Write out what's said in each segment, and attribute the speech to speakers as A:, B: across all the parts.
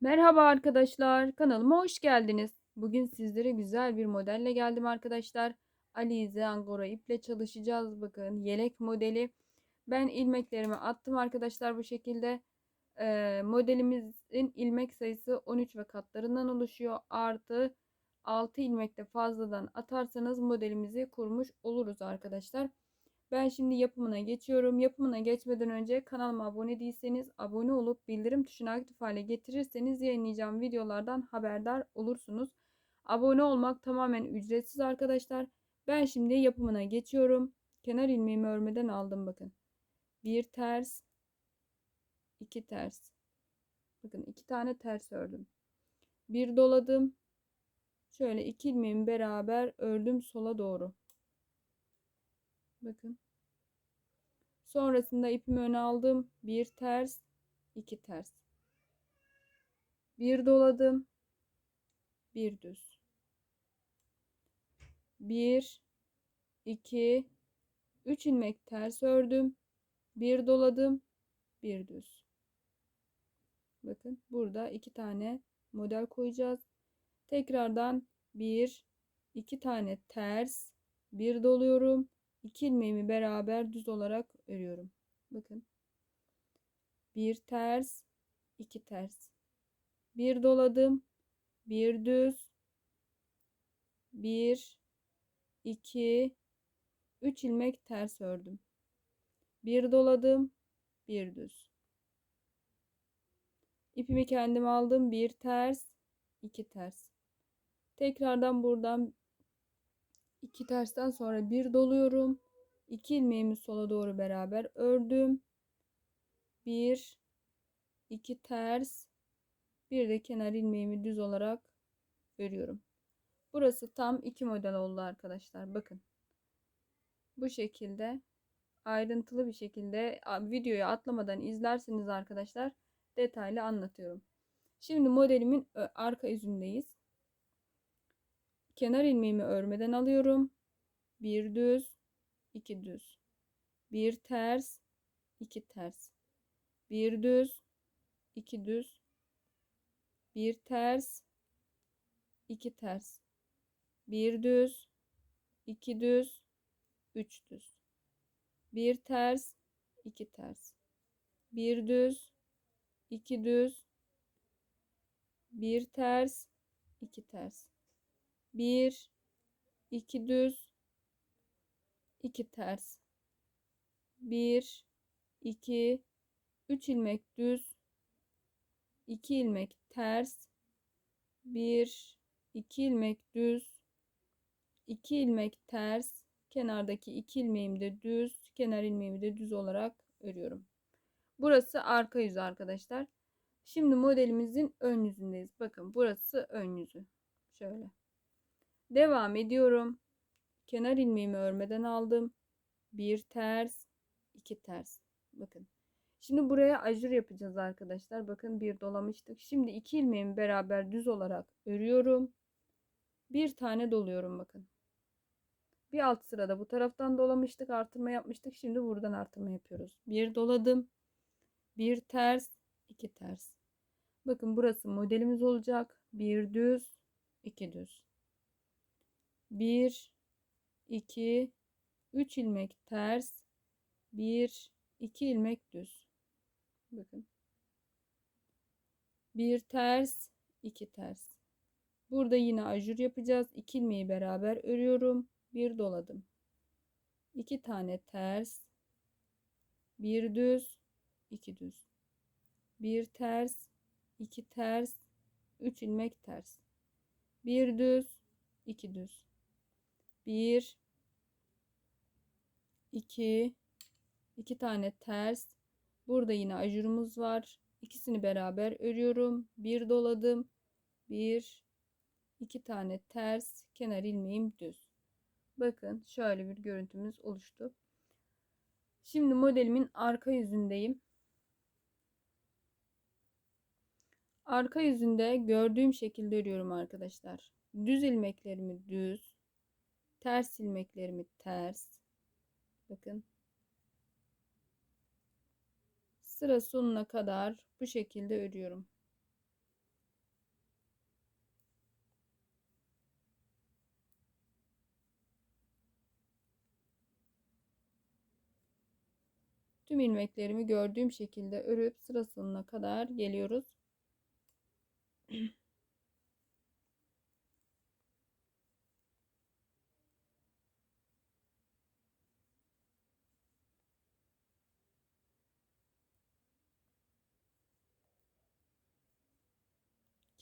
A: Merhaba arkadaşlar, kanalıma hoş geldiniz. Bugün sizlere güzel bir modelle geldim arkadaşlar. Alize Angora iple çalışacağız. Bakın yelek modeli. Ben ilmeklerimi attım arkadaşlar bu şekilde. Ee, modelimizin ilmek sayısı 13 ve katlarından oluşuyor. Artı 6 ilmek de fazladan atarsanız modelimizi kurmuş oluruz arkadaşlar. Ben şimdi yapımına geçiyorum. Yapımına geçmeden önce kanalıma abone değilseniz abone olup bildirim tuşunu aktif hale getirirseniz yayınlayacağım videolardan haberdar olursunuz. Abone olmak tamamen ücretsiz arkadaşlar. Ben şimdi yapımına geçiyorum. Kenar ilmeğimi örmeden aldım bakın. Bir ters, iki ters. Bakın iki tane ters ördüm. Bir doladım. Şöyle iki ilmeğimi beraber ördüm sola doğru. Bakın. Sonrasında ipimi öne aldım. Bir ters, iki ters. Bir doladım. Bir düz. Bir, iki, üç ilmek ters ördüm. Bir doladım. Bir düz. Bakın burada iki tane model koyacağız. Tekrardan bir, iki tane ters, bir doluyorum 2 ilmeğimi beraber düz olarak örüyorum. Bakın. Bir ters, iki ters. Bir doladım, bir düz, bir, iki, üç ilmek ters ördüm. Bir doladım, bir düz. İpimi kendim aldım. Bir ters, iki ters. Tekrardan buradan iki tersten sonra bir doluyorum. 2 ilmeğimi sola doğru beraber ördüm. 1 2 ters bir de kenar ilmeğimi düz olarak örüyorum. Burası tam iki model oldu arkadaşlar. Bakın. Bu şekilde ayrıntılı bir şekilde videoyu atlamadan izlerseniz arkadaşlar detaylı anlatıyorum. Şimdi modelimin arka yüzündeyiz. Kenar ilmeğimi örmeden alıyorum. Bir düz, iki düz. Bir ters, iki ters. Bir düz, iki düz. Bir ters, iki ters. Bir düz, iki düz, üç düz. Bir ters, iki ters. Bir düz, iki düz. Bir ters, iki ters. Bir, iki düz, iki ters. Bir, iki, üç ilmek düz, iki ilmek ters, bir, iki ilmek düz, iki ilmek ters, kenardaki iki ilmeğimi de düz, kenar ilmeğimi de düz olarak örüyorum. Burası arka yüzü arkadaşlar. Şimdi modelimizin ön yüzündeyiz. Bakın burası ön yüzü. Şöyle. Devam ediyorum. Kenar ilmeğimi örmeden aldım. Bir ters, iki ters. Bakın. Şimdi buraya ajur yapacağız arkadaşlar. Bakın bir dolamıştık. Şimdi iki ilmeğimi beraber düz olarak örüyorum. Bir tane doluyorum bakın. Bir alt sırada bu taraftan dolamıştık. Artırma yapmıştık. Şimdi buradan artırma yapıyoruz. Bir doladım. Bir ters, iki ters. Bakın burası modelimiz olacak. Bir düz, iki düz. 1 2 3 ilmek ters 1 2 ilmek düz. Bakın. Bir ters iki ters. Burada yine ajur yapacağız. 2 ilmeği beraber örüyorum. Bir doladım. 2 tane ters bir düz iki düz. Bir ters iki ters 3 ilmek ters. Bir düz iki düz 1 2 2 tane ters. Burada yine ajurumuz var. İkisini beraber örüyorum. Bir doladım. Bir iki tane ters. Kenar ilmeğim düz. Bakın şöyle bir görüntümüz oluştu. Şimdi modelimin arka yüzündeyim. Arka yüzünde gördüğüm şekilde örüyorum arkadaşlar. Düz ilmeklerimi düz ters ilmeklerimi ters bakın sıra sonuna kadar bu şekilde örüyorum. Tüm ilmeklerimi gördüğüm şekilde örüp sıra sonuna kadar geliyoruz.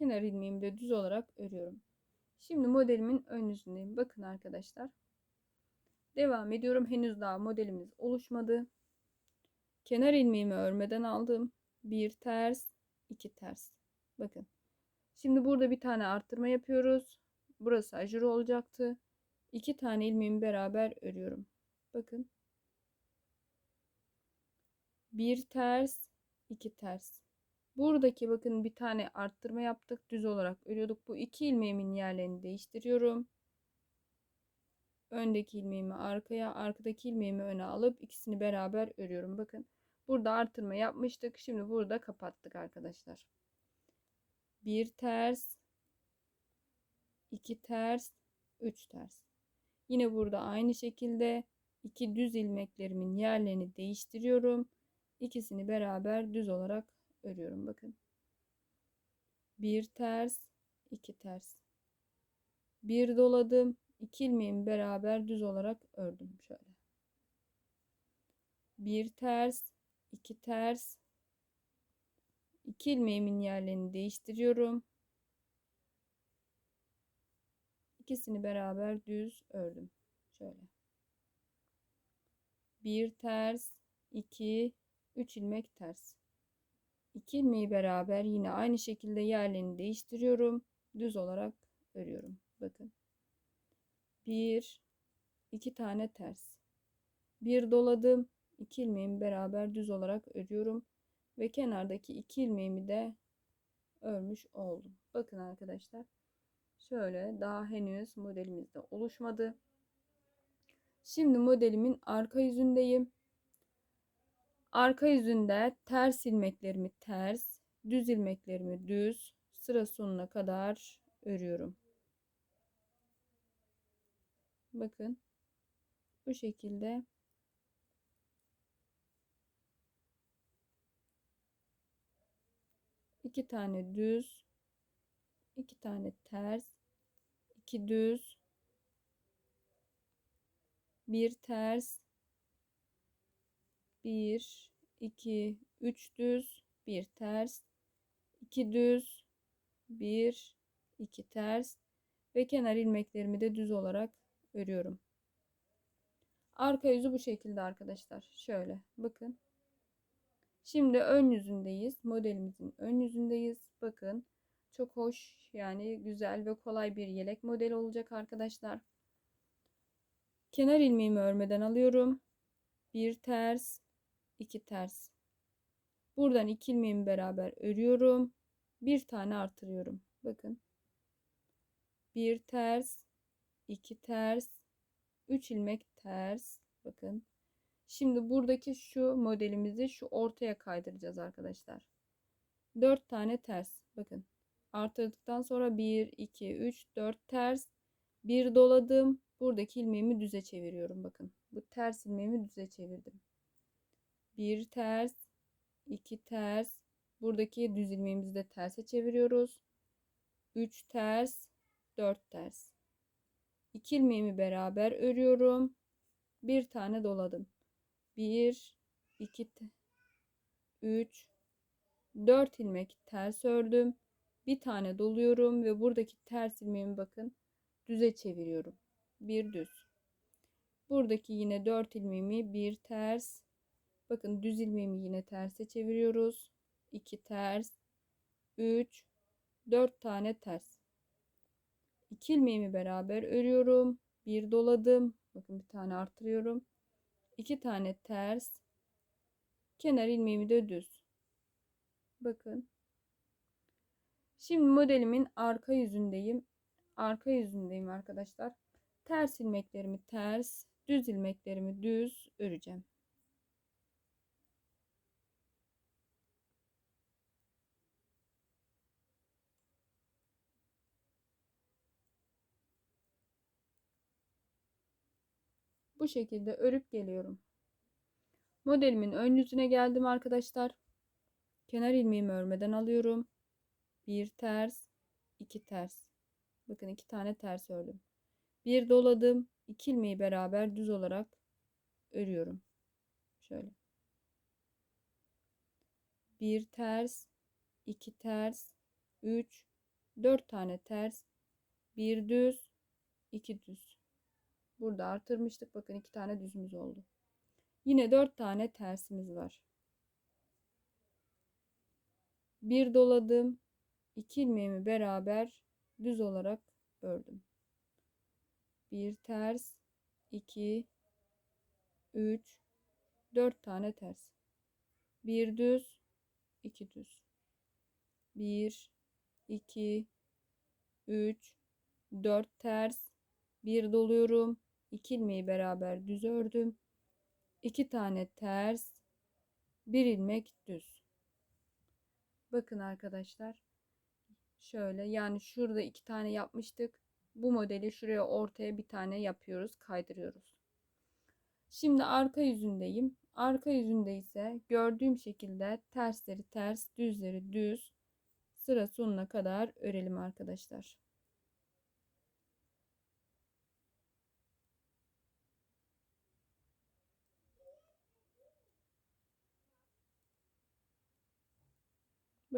A: Kenar ilmeğimi de düz olarak örüyorum. Şimdi modelimin ön yüzündeyim. Bakın arkadaşlar. Devam ediyorum. Henüz daha modelimiz oluşmadı. Kenar ilmeğimi örmeden aldım. Bir ters, iki ters. Bakın. Şimdi burada bir tane arttırma yapıyoruz. Burası ajur olacaktı. İki tane ilmeğimi beraber örüyorum. Bakın. Bir ters, iki ters. Buradaki bakın bir tane arttırma yaptık. Düz olarak örüyorduk. Bu iki ilmeğimin yerlerini değiştiriyorum. Öndeki ilmeğimi arkaya, arkadaki ilmeğimi öne alıp ikisini beraber örüyorum. Bakın burada artırma yapmıştık. Şimdi burada kapattık arkadaşlar. Bir ters, iki ters, üç ters. Yine burada aynı şekilde iki düz ilmeklerimin yerlerini değiştiriyorum. İkisini beraber düz olarak örüyorum bakın. Bir ters, iki ters. Bir doladım, iki ilmeğimi beraber düz olarak ördüm şöyle. Bir ters, iki ters. iki ilmeğimin yerlerini değiştiriyorum. İkisini beraber düz ördüm. Şöyle. Bir ters, iki, üç ilmek ters. 2 ilmeği beraber yine aynı şekilde yerlerini değiştiriyorum. Düz olarak örüyorum. Bakın. 1 2 tane ters. Bir doladım. 2 ilmeğimi beraber düz olarak örüyorum ve kenardaki 2 ilmeğimi de örmüş oldum. Bakın arkadaşlar. Şöyle daha henüz modelimizde oluşmadı. Şimdi modelimin arka yüzündeyim. Arka yüzünde ters ilmeklerimi ters, düz ilmeklerimi düz sıra sonuna kadar örüyorum. Bakın bu şekilde iki tane düz, iki tane ters, iki düz, bir ters, 1 2 3 düz 1 ters 2 düz 1 2 ters ve kenar ilmeklerimi de düz olarak örüyorum. Arka yüzü bu şekilde arkadaşlar. Şöyle bakın. Şimdi ön yüzündeyiz. Modelimizin ön yüzündeyiz. Bakın. Çok hoş yani güzel ve kolay bir yelek modeli olacak arkadaşlar. Kenar ilmeğimi örmeden alıyorum. Bir ters, 2 ters. Buradan iki ilmeğimi beraber örüyorum. Bir tane artırıyorum. Bakın. Bir ters, iki ters, üç ilmek ters. Bakın. Şimdi buradaki şu modelimizi şu ortaya kaydıracağız arkadaşlar. Dört tane ters. Bakın. Artırdıktan sonra 1, 2, 3, 4 ters. Bir doladım. Buradaki ilmeğimi düze çeviriyorum. Bakın. Bu ters ilmeğimi düze çevirdim bir ters, iki ters. Buradaki düz ilmeğimizi de terse çeviriyoruz. 3 ters, 4 ters. 2 ilmeğimi beraber örüyorum. Bir tane doladım. 1 2 3 4 ilmek ters ördüm. Bir tane doluyorum ve buradaki ters ilmeğimi bakın düze çeviriyorum. Bir düz. Buradaki yine 4 ilmeğimi bir ters Bakın düz ilmeğimi yine terse çeviriyoruz. 2 ters, 3, 4 tane ters. 2 ilmeğimi beraber örüyorum. Bir doladım. Bakın bir tane artırıyorum. 2 tane ters. Kenar ilmeğimi de düz. Bakın. Şimdi modelimin arka yüzündeyim. Arka yüzündeyim arkadaşlar. Ters ilmeklerimi ters, düz ilmeklerimi düz öreceğim. Bu şekilde örüp geliyorum. Modelimin ön yüzüne geldim arkadaşlar. Kenar ilmeğimi örmeden alıyorum. Bir ters, iki ters. Bakın iki tane ters ördüm. Bir doladım. iki ilmeği beraber düz olarak örüyorum. Şöyle. Bir ters, iki ters, üç, dört tane ters, bir düz, iki düz. Burada artırmıştık. Bakın iki tane düzümüz oldu. Yine dört tane tersimiz var. Bir doladım. iki ilmeğimi beraber düz olarak ördüm. Bir ters, iki, üç, dört tane ters. Bir düz, iki düz. Bir, iki, üç, dört ters. Bir doluyorum. İki ilmeği beraber düz ördüm. iki tane ters. Bir ilmek düz. Bakın arkadaşlar. Şöyle yani şurada iki tane yapmıştık. Bu modeli şuraya ortaya bir tane yapıyoruz. Kaydırıyoruz. Şimdi arka yüzündeyim. Arka yüzünde ise gördüğüm şekilde tersleri ters, düzleri düz sıra sonuna kadar örelim arkadaşlar.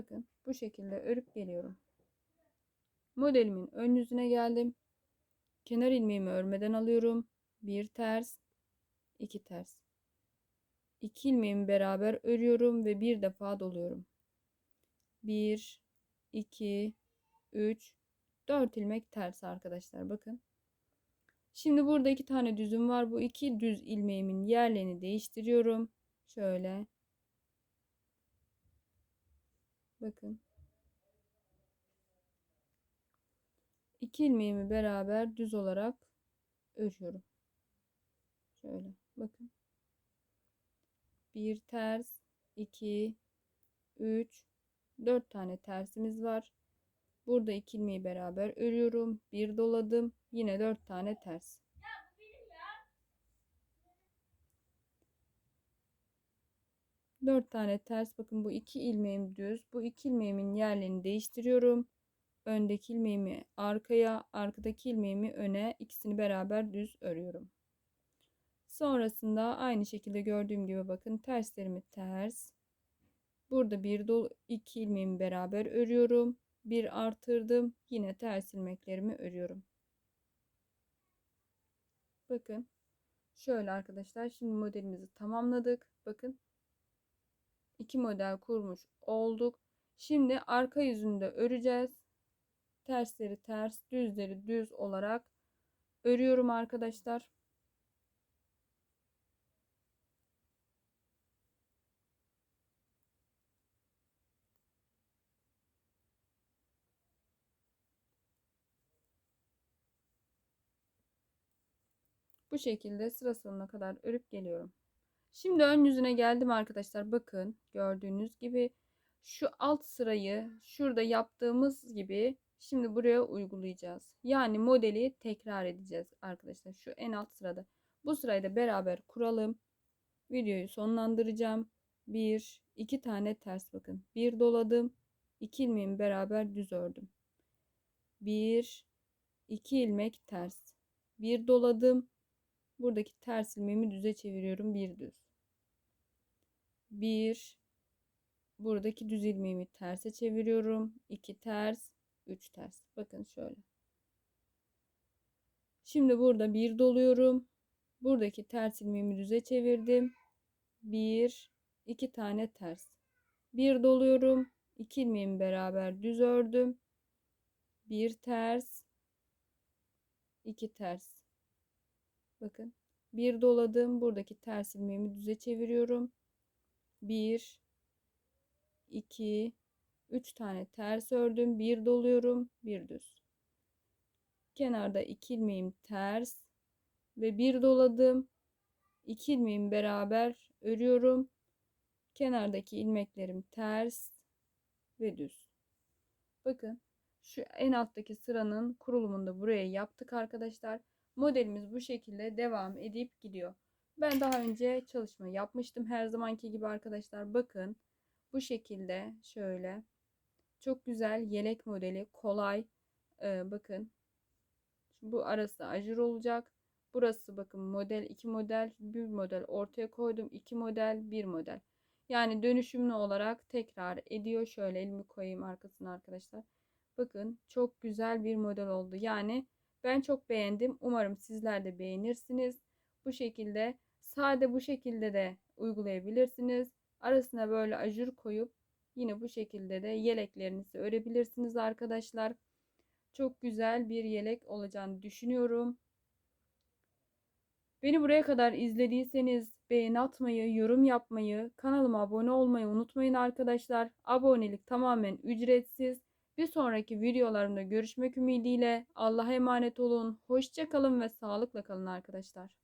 A: Bakın bu şekilde örüp geliyorum. Modelimin ön yüzüne geldim. Kenar ilmeğimi örmeden alıyorum. Bir ters, iki ters. İki ilmeğimi beraber örüyorum ve bir defa doluyorum. Bir, iki, üç, dört ilmek ters arkadaşlar bakın. Şimdi burada iki tane düzüm var. Bu iki düz ilmeğimin yerlerini değiştiriyorum. Şöyle. Bakın. İki ilmeğimi beraber düz olarak örüyorum. Şöyle bakın. Bir ters, iki, üç, dört tane tersimiz var. Burada iki ilmeği beraber örüyorum. Bir doladım. Yine dört tane ters. Dört tane ters. Bakın bu iki ilmeğim düz. Bu iki ilmeğimin yerlerini değiştiriyorum. Öndeki ilmeğimi arkaya, arkadaki ilmeğimi öne ikisini beraber düz örüyorum. Sonrasında aynı şekilde gördüğüm gibi bakın terslerimi ters. Burada bir dolu iki ilmeğimi beraber örüyorum. Bir artırdım. Yine ters ilmeklerimi örüyorum. Bakın. Şöyle arkadaşlar. Şimdi modelimizi tamamladık. Bakın. İki model kurmuş olduk. Şimdi arka yüzünü de öreceğiz. Tersleri ters, düzleri düz olarak örüyorum arkadaşlar. Bu şekilde sıra sonuna kadar örüp geliyorum. Şimdi ön yüzüne geldim arkadaşlar. Bakın gördüğünüz gibi şu alt sırayı şurada yaptığımız gibi şimdi buraya uygulayacağız. Yani modeli tekrar edeceğiz arkadaşlar. Şu en alt sırada. Bu sırayı da beraber kuralım. Videoyu sonlandıracağım. Bir, iki tane ters bakın. Bir doladım. iki ilmeğimi beraber düz ördüm. Bir, iki ilmek ters. Bir doladım. Buradaki ters ilmeğimi düze çeviriyorum. Bir düz. Bir. Buradaki düz ilmeğimi terse çeviriyorum. iki ters. Üç ters. Bakın şöyle. Şimdi burada bir doluyorum. Buradaki ters ilmeğimi düze çevirdim. Bir. iki tane ters. Bir doluyorum. iki ilmeğimi beraber düz ördüm. Bir ters. iki ters Bakın bir doladım. Buradaki ters ilmeğimi düze çeviriyorum. 1 2 3 tane ters ördüm. Bir doluyorum. Bir düz. Kenarda iki ilmeğim ters ve bir doladım. İki ilmeğimi beraber örüyorum. Kenardaki ilmeklerim ters ve düz. Bakın şu en alttaki sıranın kurulumunu da buraya yaptık arkadaşlar. Modelimiz bu şekilde devam edip gidiyor. Ben daha önce çalışma yapmıştım her zamanki gibi arkadaşlar. Bakın bu şekilde şöyle çok güzel yelek modeli kolay. Ee, bakın bu arası ajur olacak. Burası bakın model 2 model bir model ortaya koydum. 2 model bir model. Yani dönüşümlü olarak tekrar ediyor. Şöyle elimi koyayım arkasına arkadaşlar. Bakın çok güzel bir model oldu. Yani ben çok beğendim. Umarım sizler de beğenirsiniz. Bu şekilde sade bu şekilde de uygulayabilirsiniz. Arasına böyle ajur koyup yine bu şekilde de yeleklerinizi örebilirsiniz arkadaşlar. Çok güzel bir yelek olacağını düşünüyorum. Beni buraya kadar izlediyseniz beğeni atmayı, yorum yapmayı, kanalıma abone olmayı unutmayın arkadaşlar. Abonelik tamamen ücretsiz. Bir sonraki videolarımda görüşmek ümidiyle Allah'a emanet olun. Hoşça kalın ve sağlıkla kalın arkadaşlar.